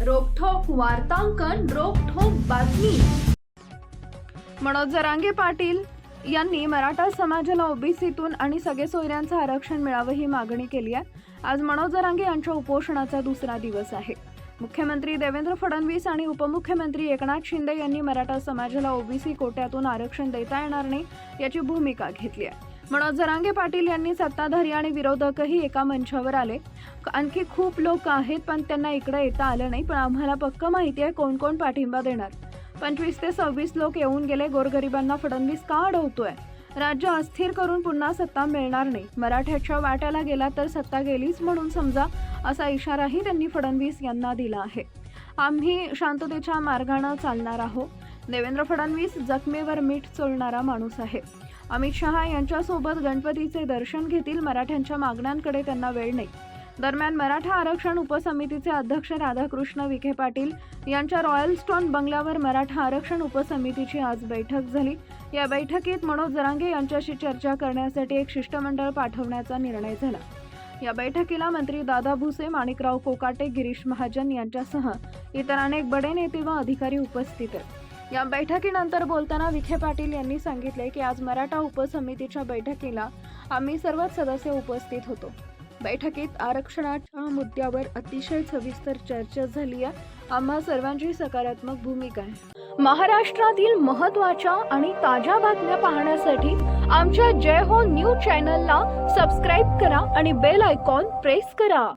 वार्तांकन रोखोक बातमी. मनोज जरांगे पाटील यांनी मराठा समाजाला ओबीसीतून आणि सगळे सोयऱ्यांचं आरक्षण मिळावं ही मागणी केली आहे. आज मनोज जरांगे यांच्या उपोषणाचा दुसरा दिवस आहे. मुख्यमंत्री देवेंद्र फडणवीस आणि उपमुख्यमंत्री एकनाथ शिंदे यांनी मराठा समाजाला ओबीसी कोट्यातून आरक्षण देता येणार नाही याची भूमिका घेतली आहे. मनोज जरांगे पाटील यांनी सत्ताधारी आणि विरोधकही एका मंचावर आले. आणखी खूप लोक आहेत पण त्यांना इकडे येता आलं नाही. पण आम्हाला पक्क माहिती आहे कोण कोण पाठिंबा देणार. पंचवीस ते सव्वीस लोक येऊन गेले गोरगरिबांना फडणवीस का अडवतोय? राज्य अस्थिर करून पुन्हा सत्ता मिळणार नाही. मराठ्याच्या वाट्याला गेला तर सत्ता गेलीच म्हणून समजा असा इशाराही त्यांनी फडणवीस यांना दिला आहे. आम्ही शांततेच्या मार्गानं चालणार आहोत. देवेंद्र फडणवीस जखमेवर मीठ चोळणारा माणूस आहे. अमित शहा यांच्यासोबत गणपतीचे दर्शन घेतील. मराठ्यांच्या मागण्यांकडे त्यांना वेळ नाही. दरम्यान मराठा आरक्षण उपसमितीचे अध्यक्ष राधाकृष्ण विखे पाटील यांच्या रॉयल स्टोन बंगल्यावर मराठा आरक्षण उपसमितीची आज बैठक झाली. या बैठकीत मनोज जरांगे यांच्याशी चर्चा करण्यासाठी एक शिष्टमंडळ पाठवण्याचा निर्णय झाला. या बैठकीला मंत्री दादा भुसे माणिकराव कोकाटे गिरीश महाजन यांच्यासह इतर अनेक बडे नेते व अधिकारी उपस्थित आहेत. या बैठकीनंतर बोलताना विखे पाटील यांनी सांगितले की आज मराठा उपसमितीच्या बैठकीला आम्ही सर्वच सदस्य उपस्थित होतो. बैठकीत आरक्षणाच्या मुद्द्यावर अतिशय सविस्तर चर्चा झाली आहे. आम्हा सर्वांची सकारात्मक भूमिका आहे. महाराष्ट्रातील महत्त्वाच्या आणि ताज्या बातम्या पाहण्यासाठी आमच्या जय हो न्यूज चॅनलला सबस्क्राईब करा आणि बेल आयकॉन प्रेस करा.